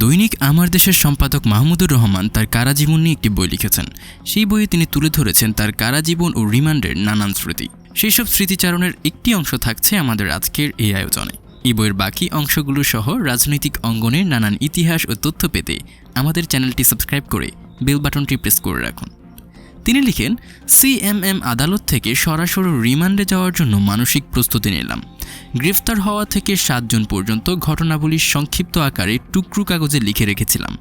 দৈনিক আমার দেশের সম্পাদক মাহমুদুর রহমান তার কারাজীবন নিয়ে একটি বই লিখেছেন। সেই বইয়ে তিনি তুলে ধরেছেন তার কারাজীবন ও রিমান্ডের নানান স্মৃতি। সেই সব স্মৃতিচারণের একটি অংশ থাকছে আমাদের আজকের এই আয়োজনে। এই বইয়ের বাকি অংশগুলো সহ রাজনৈতিক অঙ্গনের নানান ইতিহাস ও তথ্য পেতে আমাদের চ্যানেলটি সাবস্ক্রাইব করে বেল বাটনটি প্রেস করে রাখুন। তিনি লিখেন, সিএমএম আদালত থেকে সরাসরি রিমান্ডে যাওয়ার জন্য মানসিক প্রস্তুতি নিলাম। গ্রেফতার হওয়া থেকে সাতজন পর্যন্ত ঘটনাবলীর সংক্ষিপ্ত আকারে টুকরো কাগজে লিখে রেখেছিলাম।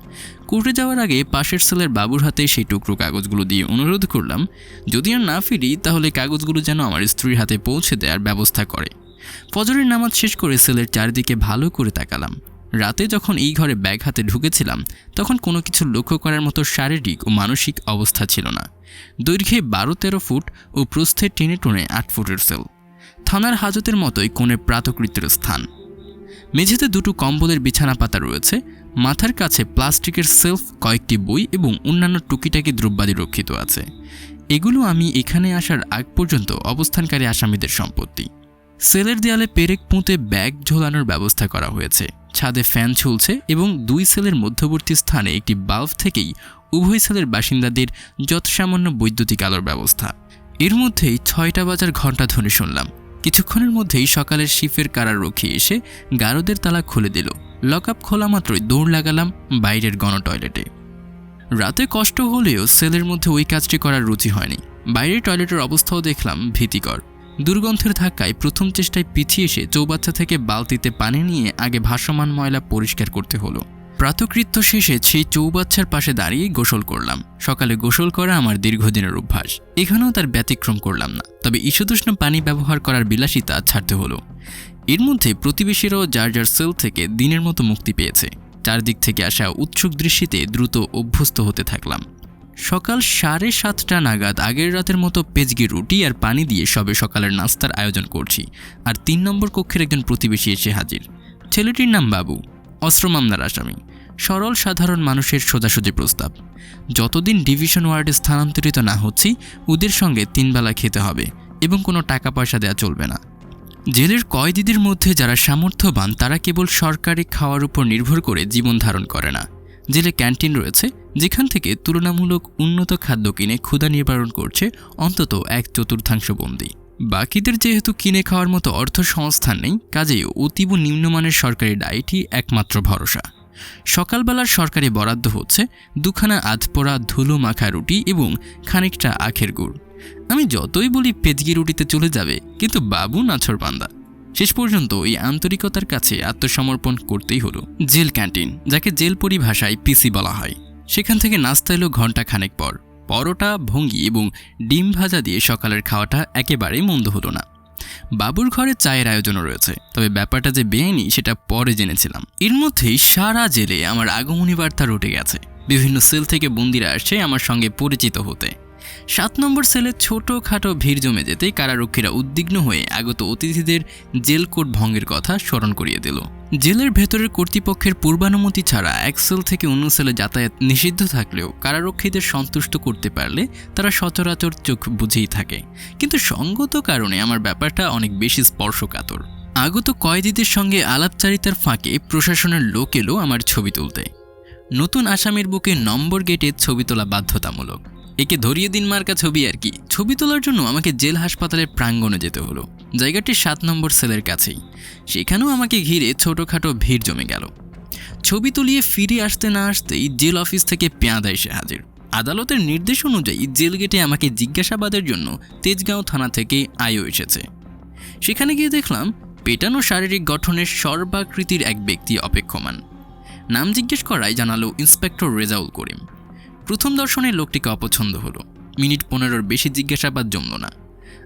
কোর্টে যাওয়ার আগে পাশের সেলের বাবুর হাতে সেই টুকরো কাগজগুলো দিয়ে অনুরোধ করলাম যদি আর না ফিরি, তাহলে কাগজগুলো যেন আমার স্ত্রীর হাতে পৌঁছে দেওয়ার ব্যবস্থা করে। ফজরের নামাজ শেষ করে সেলের চারিদিকে ভালো করে তাকালাম। রাতে যখন এই ঘরে ব্যাগ হাতে ঢুকেছিলাম, তখন কোনো কিছু লক্ষ্য করার মতো শারীরিক ও মানসিক অবস্থা ছিল না। দৈর্ঘ্যে বারো তেরো ফুট ও প্রস্থে টেনে টনে আট ফুটের সেল। থানার হাজতের মতোই কোণে প্রাতকৃত্যের স্থান। মেঝেতে দুটো কম্বলের বিছানা পাতা রয়েছে, মাথার কাছে প্লাস্টিকের সেলফ, কয়েকটি বই এবং অন্যান্য টুকিটাকি দ্রব্যাদি রক্ষিত আছে। এগুলো আমি এখানে আসার আগ পর্যন্ত অবস্থানকারী আসামিদের সম্পত্তি। সেলের দেয়ালে পেরেক পুঁতে ব্যাগ ঝোলানোর ব্যবস্থা করা হয়েছে। ছাদে ফ্যান ঝুলছে এবং দুই সেলের মধ্যবর্তী স্থানে একটি বাল্ব থেকেই উভয় সেলের বাসিন্দাদের যৎসামান্য বৈদ্যুতিক আলোর ব্যবস্থা। এর মধ্যেই ছয়টা বাজার ঘণ্টা ধ্বনি শুনলাম। কিছুক্ষণের মধ্যেই সকালের শিফের কারারক্ষী এসে গারদের তালা খুলে দিল। লক আপ খোলা মাত্রই দৌড় লাগালাম বাইরের গণ টয়লেটে রাতে কষ্ট হলেও সেলের মধ্যে ওই কাজটি করার রুচি হয়নি। বাইরের টয়লেটের অবস্থাও দেখলাম ভীতিকর। দুর্গন্ধের ধাক্কায় প্রথম চেষ্টায় পিছিয়ে এসে চৌবাচ্চা থেকে বালতিতে পানি নিয়ে আগে ভাসমান ময়লা পরিষ্কার করতে হলো। প্রাতকৃত্য শেষে সেই চৌবাচ্চার পাশে দাঁড়িয়ে গোসল করলাম। সকালে গোসল করা আমার দীর্ঘদিনের অভ্যাস। এখানেও তার ব্যতিক্রম করলাম না। তবে ঈশদুষ্ণ পানি ব্যবহার করার বিলাসিতা ছাড়তে হলো। এর মধ্যে প্রতিবেশীরাও যার যার সেল থেকে দিনের মতো মুক্তি পেয়েছে। চারদিক থেকে আসা উৎসুক দৃষ্টিতে দ্রুত অভ্যস্ত হতে থাকলাম। সকাল সাড়ে সাতটা নাগাদ আগের রাতের মতো পেজগি রুটি আর পানি দিয়ে সবে সকালের নাস্তার আয়োজন করছি, আর তিন নম্বর কক্ষের একজন প্রতিবেশী এসে হাজির। ছেলেটির নাম বাবু, অস্ত্র মামলার আসামি, সরল সাধারণ মানুষের সোজাসুজি প্রস্তাব। যতদিন ডিভিশন ওয়ার্ডে স্থানান্তরিত না হচ্ছি, ওদের সঙ্গে তিনবেলা খেতে হবে এবং কোনো টাকা পয়সা দেওয়া চলবে না। জেলের কয়েদিদের মধ্যে যারা সামর্থ্যবান, তারা কেবল সরকারি খাওয়ার উপর নির্ভর করে জীবন ধারণ করে না। জেলে ক্যান্টিন রয়েছে যেখান থেকে তুলনামূলক উন্নত খাদ্য কিনে ক্ষুধা নিবারণ করছে অন্তত এক চতুর্থাংশ বন্দি। বাকিদের যেহেতু কিনে খাওয়ার মতো অর্থ সংস্থান নেই, কাজেই অতীব নিম্নমানের সরকারি ডায়েটই একমাত্র ভরসা। সকালবেলার সরকারি বরাদ্দ হচ্ছে দুখানা আধপোড়া ধুলো মাখা রুটি এবং খানিকটা আখের গুড়। আমি যতই বলি পেজগি রুটিতে চলে যাবে, কিন্তু বাবু নাছর বান্দা। শেষ পর্যন্ত এই আন্তরিকতার কাছে আত্মসমর্পণ করতেই হলো জেল ক্যান্টিন, যাকে জেল পরিভাষায় পিসি বলা হয়। সেখান থেকে নাস্তা এলো ঘণ্টা খানেক পর। পরোটা, ভঙ্গি এবং ডিম ভাজা দিয়ে সকালের খাওয়াটা একেবারেই মন্দ হলো না। বাবুর ঘরে চায়ের আয়োজনও রয়েছে, তবে ব্যাপারটা যে বেআইনি সেটা পরে জেনেছিলাম। এর মধ্যেই সারা জেলে আমার আগমনী বার্তা রটে গেছে। বিভিন্ন সেল থেকে বন্দিরা আসছে আমার সঙ্গে পরিচিত হতে। সাত নম্বর সেলে ছোটোখাটো ভিড় জমে যেতেই কারারক্ষীরা উদ্বিগ্ন হয়ে আগত অতিথিদের জেল কোড ভঙ্গের কথা স্মরণ করিয়ে দিল। জেলের ভেতরের কর্তৃপক্ষের পূর্বানুমতি ছাড়া এক সেল থেকে অন্য সেলে যাতায়াত নিষিদ্ধ থাকলেও কারারক্ষীদের সন্তুষ্ট করতে পারলে তারা সচরাচর চোখ বুঝেই থাকে। কিন্তু সঙ্গত কারণে আমার ব্যাপারটা অনেক বেশি স্পর্শকাতর। আগত কয়েদিদের সঙ্গে আলাপচারিতার ফাঁকে প্রশাসনের লোক এলো আমার ছবি তুলতে। নতুন আসামির বুকে নম্বর গেটে ছবি তোলা বাধ্যতামূলক। একে ধরিয়ে দিন মার্কা ছবি আর কি। ছবি তোলার জন্য আমাকে জেল হাসপাতালের প্রাঙ্গণে যেতে হলো। জায়গাটি সাত নম্বর সেলের কাছেই। সেখানেও আমাকে ঘিরে ছোটোখাটো ভিড় জমে গেল। ছবি তুলিয়ে ফিরে আসতে না আসতেই জেল অফিস থেকে পেয়াদা এসে হাজির। আদালতের নির্দেশ অনুযায়ী জেল গেটে আমাকে জিজ্ঞাসাবাদের জন্য তেজগাঁও থানা থেকে আয়ও এসেছে। সেখানে গিয়ে দেখলাম, পেটানো শারীরিক গঠনের সর্বাকৃতির এক ব্যক্তি অপেক্ষমান। নাম জিজ্ঞেস করায় জানালো ইন্সপেক্টর রেজাউল করিম। প্রথম দর্শনে লোকটিকে অপছন্দ হলো। মিনিট পনেরোর বেশি জিজ্ঞাসাবাদ জমল না।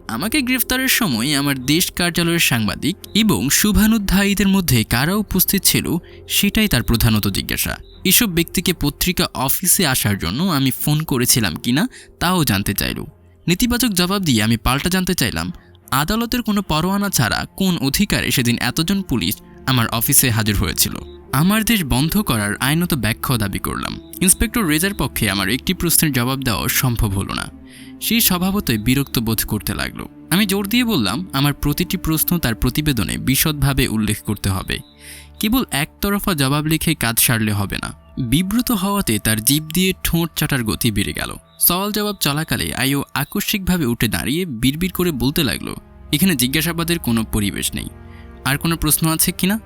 আমাকে গ্রেফতারের সময় আমার দেশ কার্যালয়ের সাংবাদিক এবং শুভানুধ্যায়ীদের মধ্যে কারা উপস্থিত ছিল সেটাই তার প্রধানত জিজ্ঞাসা। এসব ব্যক্তিকে পত্রিকা অফিসে আসার জন্য আমি ফোন করেছিলাম কিনা তাও জানতে চাইল। নেতিবাচক জবাব দিয়ে আমি পাল্টা জানতে চাইলাম, আদালতের কোনো পরোয়ানা ছাড়া কোন অধিকারে সেদিন এতজন পুলিশ আমার অফিসে হাজির হয়েছিল। আমার দেশ বন্ধ করার আইনত ব্যাখ্যা দাবি করলাম। ইন্সপেক্টর রেজার পক্ষে আমার একটি প্রশ্নের জবাব দেওয়া সম্ভব হলো না। সেই স্বভাবতই বিরক্ত বোধ করতে লাগল। আমি জোর দিয়ে বললাম, আমার প্রতিটি প্রশ্ন তার প্রতিবেদনে বিশদভাবে উল্লেখ করতে হবে। কেবল একতরফা জবাব লিখে কাজ সারলে হবে না। বিব্রত হওয়াতে তার জিভ দিয়ে ঠোঁট চাটার গতি বেড়ে গেল। সওয়াল জবাব চলাকালে আইও আকস্মিকভাবে উঠে দাঁড়িয়ে বিড়বিড় করে বলতে লাগল, এখানে জিজ্ঞাসাবাদের কোনো পরিবেশ নেই। আর কোনো প্রশ্ন আছে কিনা?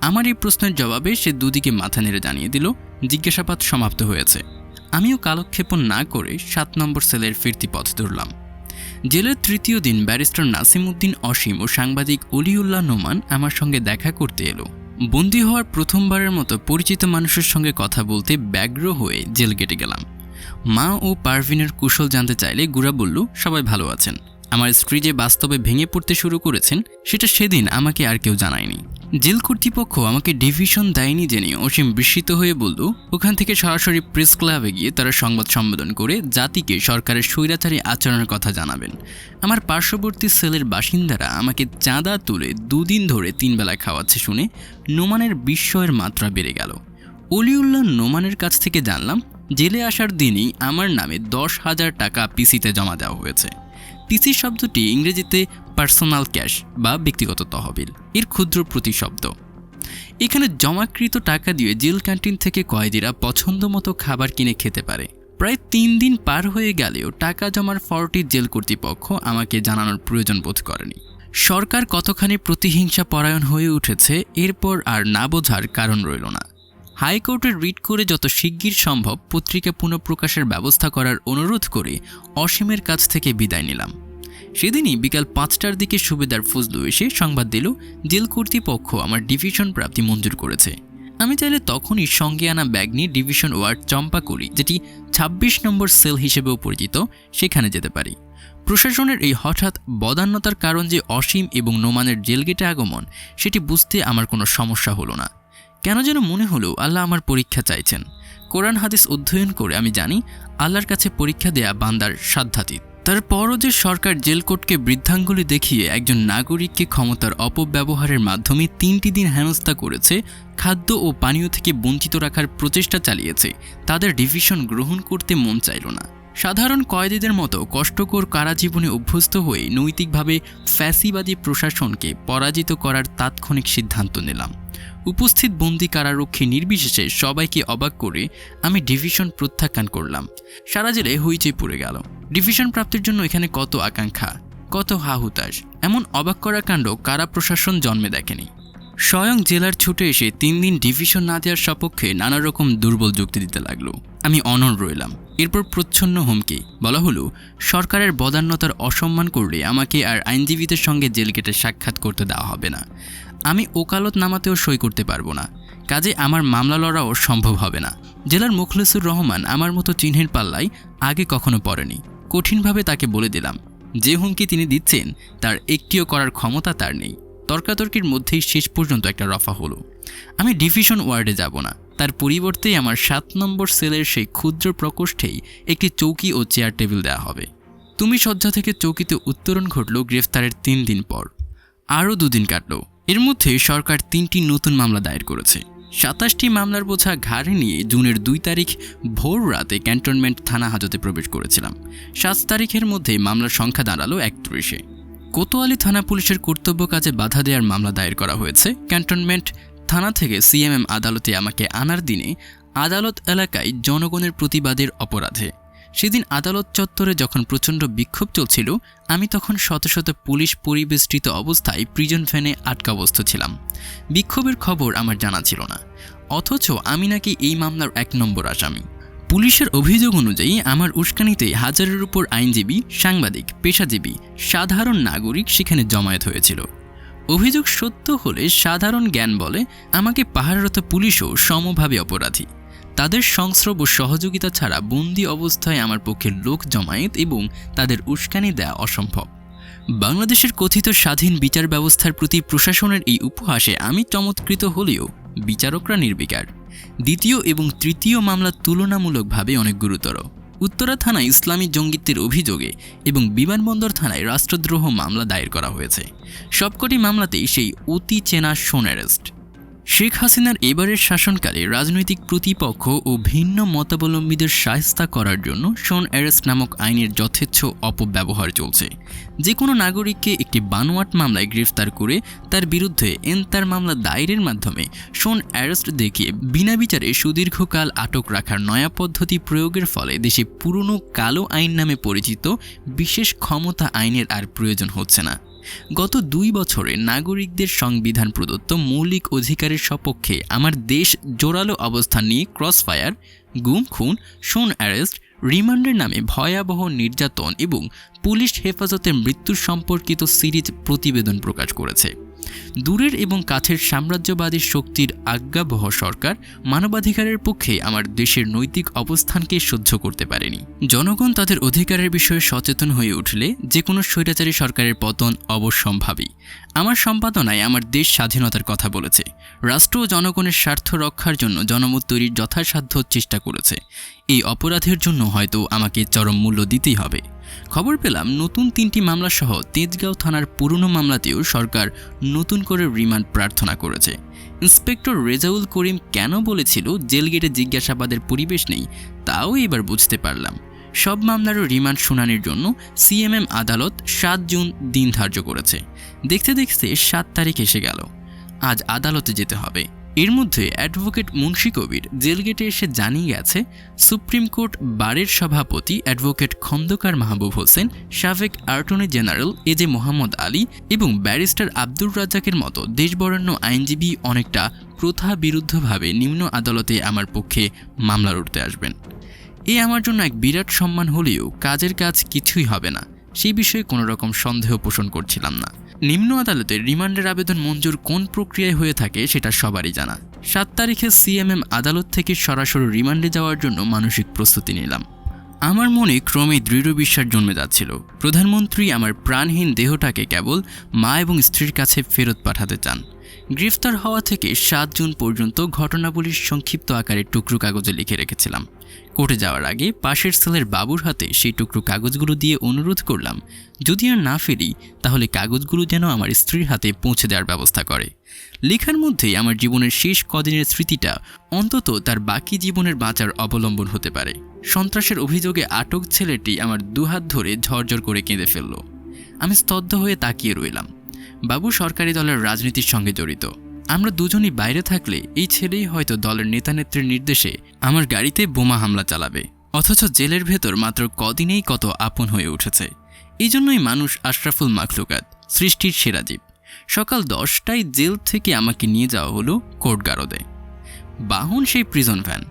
আমার এই প্রশ্নের জবাবে সে দুদিকে মাথা নেড়ে জানিয়ে দিল, জিজ্ঞাসাবাদ সমাপ্ত হয়েছে। আমিও কালক্ষেপণ না করে সাত নম্বর সেলের ফিরতি পথ ধরলাম। জেলের তৃতীয় দিন ব্যারিস্টার নাসিম উদ্দিন অসীম ও সাংবাদিক অলিউল্লাহ নোমান আমার সঙ্গে দেখা করতে এলো। বন্দি হওয়ার প্রথমবারের মতো পরিচিত মানুষের সঙ্গে কথা বলতে ব্যগ্র হয়ে জেল গেটে গেলাম। মা ও পারভিনের কুশল জানতে চাইলে গুড়া বলল, সবাই ভালো আছেন। আমার স্ত্রী যে বাস্তবে ভেঙে পড়তে শুরু করেছেন, সেটা সেদিন আমাকে আর কেউ জানায়নি। জেল কর্তৃপক্ষ আমাকে ডিভিশন দেয়নি জেনে অসীম বিস্মিত হয়ে বলল, ওখান থেকে সরাসরি প্রেস ক্লাবে গিয়ে তারা সংবাদ সম্মেলন করে জাতিকে সরকারের স্বৈরাচারী আচরণের কথা জানাবেন। আমার পার্শ্ববর্তী সেলের বাসিন্দারা আমাকে চাঁদা তুলে দুদিন ধরে তিনবেলা খাওয়াচ্ছে শুনে নোমানের বিস্ময়ের মাত্রা বেড়ে গেল। অলিউল্লাহ নোমানের কাছ থেকে জানলাম, জেলে আসার দিনই আমার নামে দশ হাজার টাকা পিসিতে জমা দেওয়া হয়েছে। পিসি শব্দটি ইংরেজিতে পার্সোনাল ক্যাশ বা ব্যক্তিগত তহবিল, এর ক্ষুদ্র প্রতিশব্দ। এখানে জমাকৃত টাকা দিয়ে জেল ক্যান্টিন থেকে কয়েদিরা পছন্দ মতো খাবার কিনে খেতে পারে। প্রায় তিন দিন পার হয়ে গেলেও টাকা জমার ফরটি জেল কর্তৃপক্ষ আমাকে জানানোর প্রয়োজন বোধ করেনি। সরকার কতখানি প্রতিহিংসা পরায়ণ হয়ে উঠেছে, এরপর আর না বোঝার কারণ রইল না। হাইকোর্টে রিট করে যত শিগগির সম্ভব পত্রিকা পুনঃপ্রকাশের ব্যবস্থা করার অনুরোধ করে অসীমের কাছ থেকে বিদায় নিলাম। সেদিনই বিকাল পাঁচটার দিকে সুবেদার ফজলু এসে সংবাদ দিল, জেল কর্তৃপক্ষ আমার ডিভিশন প্রাপ্তি মঞ্জুর করেছে। আমি চাইলে তখনই সঙ্গে আনা ব্যাগ নিয়ে ডিভিশন ওয়ার্ড চম্পা করি, যেটি ২৬ নম্বর সেল হিসেবেও পরিচিত, সেখানে যেতে পারি। প্রশাসনের এই হঠাৎ বদান্যতার কারণ যে অসীম এবং নোমানের জেলগেটে আগমন, সেটি বুঝতে আমার কোনো সমস্যা হলো না। কেন যেন মনে হলো আল্লাহ আমার পরীক্ষা চাইছেন। কোরআন হাদিস অধ্যয়ন করে আমি জানি আল্লাহর কাছে পরীক্ষা দেয়া বান্দার সাধ্যাতীত। তারপরও যে সরকার জেলকোর্টকে বৃদ্ধাঙ্গুলি দেখিয়ে একজন নাগরিককে ক্ষমতার অপব্যবহারের মাধ্যমে তিনটি দিন হেনস্থা করেছে, খাদ্য ও পানীয় থেকে বঞ্চিত রাখার প্রচেষ্টা চালিয়েছে, তাদের ডিভিশন গ্রহণ করতে মন চাইল না। সাধারণ কয়েদিদের মতো কষ্টকর কারাজীবনে অভ্যস্ত হয়ে নৈতিকভাবে ফ্যাসিবাদী প্রশাসনকে পরাজিত করার তাৎক্ষণিক সিদ্ধান্ত নিলাম। উপস্থিত বন্দি কারারক্ষী নির্বিশেষে সবাইকে অবাক করে আমি ডিভিশন প্রত্যাখ্যান করলাম। সারা জেলে হইচই পড়ে গেল। ডিভিশন প্রাপ্তির জন্য এখানে কত আকাঙ্ক্ষা, কত হাহুতাশ, এমন অবাক করা কাণ্ড কারা প্রশাসন জন্মে দেখেনি? স্বয়ং জেলার ছুটে এসে তিন দিন ডিভিশন না দেওয়ার সপক্ষে নানা রকম দুর্বল যুক্তি দিতে লাগল। আমি অনর রইলাম। এরপর প্রচ্ছন্ন হুমকি। বলা হলো, সরকারের বদান্যতার অসম্মান করলে আমাকে আর আইনজীবীদের সঙ্গে জেল গেটে সাক্ষাৎ করতে দেওয়া হবে না। আমি ওকালত নামাতেও সই করতে পারব না। কাজে আমার মামলা লড়াও সম্ভব হবে না। জেলার মুখলেসুর রহমান আমার মতো চিহ্নের পাল্লায় আগে কখনো পড়েনি। কঠিনভাবে তাকে বলে দিলাম, যে হুমকি তিনি দিচ্ছেন, তার একটিও করার ক্ষমতা তার নেই। তর্কাতর্কির মধ্যেই শেষ পর্যন্ত একটা রফা হলো। আমি ডিভিশন ওয়ার্ডে যাব না। তার পরিবর্তেই আমার সাত নম্বর সেলের সেই ক্ষুদ্র প্রকোষ্ঠেই একটি চৌকি ও চেয়ার টেবিল দেওয়া হবে। তুমি শয্যা থেকে চৌকিতে উত্তরণ ঘটল গ্রেফতারের তিন দিন পর। আরও দুদিন কাটল। এর মধ্যে সরকার তিনটি নতুন মামলা দায়ের করেছে। সাতাশটি মামলার বোঝা ঘাড়ে নিয়ে জুনের দুই তারিখ ভোর রাতে ক্যান্টনমেন্ট থানা হাজতে প্রবেশ করেছিলাম। সাত তারিখের মধ্যে মামলার সংখ্যা দাঁড়াল একত্রিশে। কোতোয়ালি থানা পুলিশের কর্তব্য কাজে বাধা দেওয়ার মামলা দায়ের করা হয়েছে। ক্যান্টনমেন্ট থানা থেকে সিএমএম আদালতে আমাকে আনার দিনে আদালত এলাকায় জনগণের প্রতিবাদের অপরাধে। সেদিন আদালত চত্বরে যখন প্রচণ্ড বিক্ষোভ চলছিল, আমি তখন শত শত পুলিশ পরিবেষ্টিত অবস্থায় প্রিজন ভ্যানে আটকাবস্থ ছিলাম। বিক্ষোভের খবর আমার জানা ছিল না। অথচ আমি নাকি এই মামলার এক নম্বর আসামি। পুলিশের অভিযোগ অনুযায়ী আমার উস্কানিতে হাজারের উপর আইনজীবী, সাংবাদিক, পেশাজীবী, সাধারণ নাগরিক সেখানে জমায়েত হয়েছিল। অভিযোগ সত্য হলে সাধারণ জ্ঞান বলে, আমাকে পাহাড়রত পুলিশও সমভাবে অপরাধী। তাদের সংস্রব ও সহযোগিতা ছাড়া বন্দি অবস্থায় আমার পক্ষে লোক জমায়েত এবং তাদের উস্কানি দেওয়া অসম্ভব। বাংলাদেশের কথিত স্বাধীন বিচার ব্যবস্থার প্রতি প্রশাসনের এই উপহাসে আমি চমৎকৃত হলেও বিচারকরা নির্বিকার। দ্বিতীয় এবং তৃতীয় মামলা তুলনামূলকভাবে অনেক গুরুতর। উত্তরা থানায় ইসলামী জঙ্গিত্বের অভিযোগে এবং বিমানবন্দর থানায় রাষ্ট্রদ্রোহ মামলা দায়ের করা হয়েছে। সবকটি মামলাতেই সেই অতি চেনা সোন অ্যারেস্ট শেখ হাসিনার এবারের শাসনকালে রাজনৈতিক প্রতিপক্ষ ও ভিন্ন মতাবলম্বীদের সায়স্তা করার জন্য শোন অ্যারেস্ট নামক আইনের যথেচ্ছ অপব্যবহার চলছে। যে কোনো নাগরিককে একটি বানোয়াট মামলায় গ্রেফতার করে তার বিরুদ্ধে এনতার মামলা দায়েরের মাধ্যমে শোন অ্যারেস্ট দেখিয়ে বিনা বিচারে সুদীর্ঘকাল আটক রাখার নয়া পদ্ধতি প্রয়োগের ফলে দেশে পুরনো কালো আইন নামে পরিচিত বিশেষ ক্ষমতা আইনের আর প্রয়োজন হচ্ছে না। গত দুই বছরে নাগরিকদের সংবিধান প্রদত্ত মৌলিক অধিকারের সপক্ষে আমার দেশ জোরালো অবস্থান নিয়ে ক্রসফায়ার, গুম, খুন, সোন অ্যারেস্ট, রিমান্ডের নামে ভয়াবহ নির্যাতন এবং পুলিশ হেফাজতের মৃত্যু সম্পর্কিত সিরিজ প্রতিবেদন প্রকাশ করেছে। দূরের এবং কাছের সাম্রাজ্যবাদী শক্তির আজ্ঞাবহ সরকার মানবাধিকারের পক্ষে আমার দেশের নৈতিক অবস্থানকে সহ্য করতে পারেনি। জনগণ তাদের অধিকারের বিষয়ে সচেতন হয়ে উঠলে যে কোনো স্বৈরাচারী সরকারের পতন অবশ্যম্ভাবী আমার সম্পাদনায় আমার দেশ স্বাধীনতার কথা বলেছে। রাষ্ট্র ও জনগণের স্বার্থ রক্ষার জন্য জনমত তৈরির যথাসাধ্য চেষ্টা করেছে। এই অপরাধের জন্য হয়তো আমাকে চরম মূল্য দিতেই হবে। খবর পেলাম নতুন তিনটি মামলাসহ তেজগাঁও থানার পুরনো মামলাতেও সরকার নতুন করে রিমান্ড প্রার্থনা করেছে। ইন্সপেক্টর রেজাউল করিম কেন বলেছিল জেলগেটে জিজ্ঞাসাবাদের পরিবেশ নেই, তাও এবার বুঝতে পারলাম। সব মামলারও রিমান্ড শুনানির জন্য সিএমএম আদালত সাত জুন দিন ধার্য করেছে। দেখতে দেখতে সাত তারিখ এসে গেল। আজ আদালতে যেতে হবে। এর মধ্যে অ্যাডভোকেট মুন্সি কবির জেলগেটে এসে জানিয়ে গেছে সুপ্রিম কোর্ট বারের সভাপতি অ্যাডভোকেট খন্দকার মাহবুব হোসেন, সাবেক attorney general A J Mohammad Ali এবং ব্যারিস্টার আব্দুর রাজ্জাকের মতো দেশবরেণ্য আইনজীবী অনেকটা প্রথা বিরুদ্ধভাবে নিম্ন আদালতে আমার পক্ষে মামলা লড়তে আসবেন। এ আমার জন্য এক বিরাট সম্মান হলেও কাজের কাজ কিছুই হবে না। সেই বিষয়ে কোনো রকম সন্দেহ পোষণ করছিলাম না। নিম্ন আদালতে রিমান্ডের আবেদন মঞ্জুর কোন প্রক্রিয়ায় হয়ে থাকে সেটা সবারই জানা। সাত তারিখে সিএমএম আদালত থেকে সরাসরি রিমান্ডে যাওয়ার জন্য মানসিক প্রস্তুতি নিলাম। আমার মনে ক্রমে দৃঢ় বিশ্বাস জন্মে যাচ্ছিল। প্রধানমন্ত্রী আমার প্রাণহীন দেহটাকে কেবল মা এবং স্ত্রীর কাছে ফেরত পাঠাতে চান। গ্রেফতার হওয়া থেকে সাত জুন পর্যন্ত ঘটনাবলীর সংক্ষিপ্ত আকারে টুকরো কাগজে লিখে রেখেছিলাম। কোর্টে যাওয়ার আগে পাশের সেলের বাবুর হাতে সেই টুকরো কাগজগুলো দিয়ে অনুরোধ করলাম, যদি আর না ফেরি, তাহলে কাগজগুলো যেন আমার স্ত্রীর হাতে পৌঁছে দেওয়ার ব্যবস্থা করে। লেখার মধ্যেই আমার জীবনের শেষ কদিনের স্মৃতিটা অন্তত তার বাকি জীবনের বাঁচার অবলম্বন হতে পারে। সন্ত্রাসের অভিযোগে আটক ছেলেটি আমার দুহাত ধরে ঝরঝর করে কেঁদে ফেলল। আমি স্তব্ধ হয়ে তাকিয়ে রইলাম। বাবু সরকারি দলের রাজনীতির সঙ্গে জড়িত। আমরা দুজনই বাইরে থাকলে এই ছেলেই হয়তো দলের নেতানেত্রীর নির্দেশে আমার গাড়িতে বোমা হামলা চালাবে। অথচ জেলের ভেতর মাত্র কদিনেই কত আপন হয়ে উঠেছে। এই জন্যই মানুষ আশরাফুল মাখলুকাত, সৃষ্টির সেরা জীব। সকাল দশটায় জেল থেকে আমাকে নিয়ে যাওয়া হলো কোর্টগারদে বাহন সেই প্রিজন ভ্যান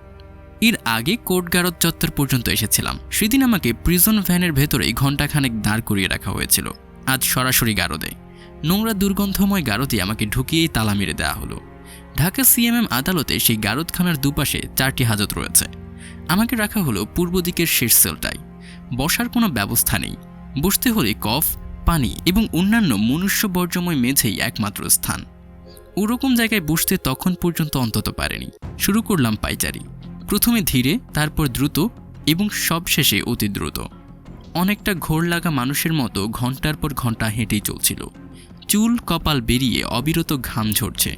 এর আগে কোর্টগারদ চত্বর পর্যন্ত এসেছিলাম। সেদিন আমাকে প্রিজন ভ্যানের ভেতরেই ঘণ্টাখানেক দাঁড় করিয়ে রাখা হয়েছিল। আজ সরাসরি গারদে। নোংরা দুর্গন্ধময় গারদে আমাকে ঢুকিয়েই তালা মেরে দেওয়া হলো। ঢাকা সিএমএম আদালতে সেই গারদখানার দুপাশে চারটি হাজত রয়েছে। আমাকে রাখা হলো পূর্ব দিকের শেষ সেলটায় বসার কোনো ব্যবস্থা নেই। বসতে হলে কফ, পানি এবং অন্যান্য মনুষ্য বর্জ্যময় মেঝেই একমাত্র স্থান। ওরকম জায়গায় বসতে তখন পর্যন্ত অন্তত পারেনি। শুরু করলাম পাইচারি। প্রথমে ধীরে, তারপর দ্রুত এবং সবশেষে অতি দ্রুত। অনেকটা ঘোর লাগা মানুষের মতো ঘণ্টার পর ঘণ্টা হেঁটেই চলছিল। চুল কপাল বেরিয়ে অবিরত ঘাম ঝরছে।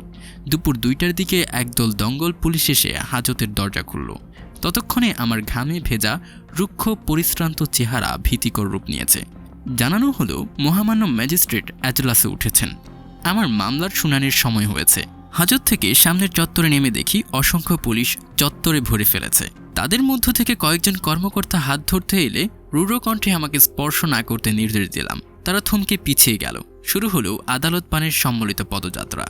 দুপুর দুইটার দিকে একদল দঙ্গল পুলিশ এসে হাজতের দরজা খুলল। ততক্ষণে আমার ঘামে ভেজা, রুক্ষ, পরিশ্রান্ত চেহারা ভীতিকর রূপ নিয়েছে। জানানো হলো, মহামান্য ম্যাজিস্ট্রেট অ্যাজলাসে উঠেছেন। আমার মামলার শুনানির সময় হয়েছে। হাজত থেকে সামনের চত্বরে নেমে দেখি অসংখ্য পুলিশ চত্বরে ভরে ফেলেছে। তাদের মধ্য থেকে কয়েকজন কর্মকর্তা হাত ধরতে এলে রূঢ় কণ্ঠে আমাকে স্পর্শ না করতে নির্দেশ দিলাম। তারা থমকে পিছিয়ে গেল। শুরু হলো আদালত পানের সম্মিলিত পদযাত্রা।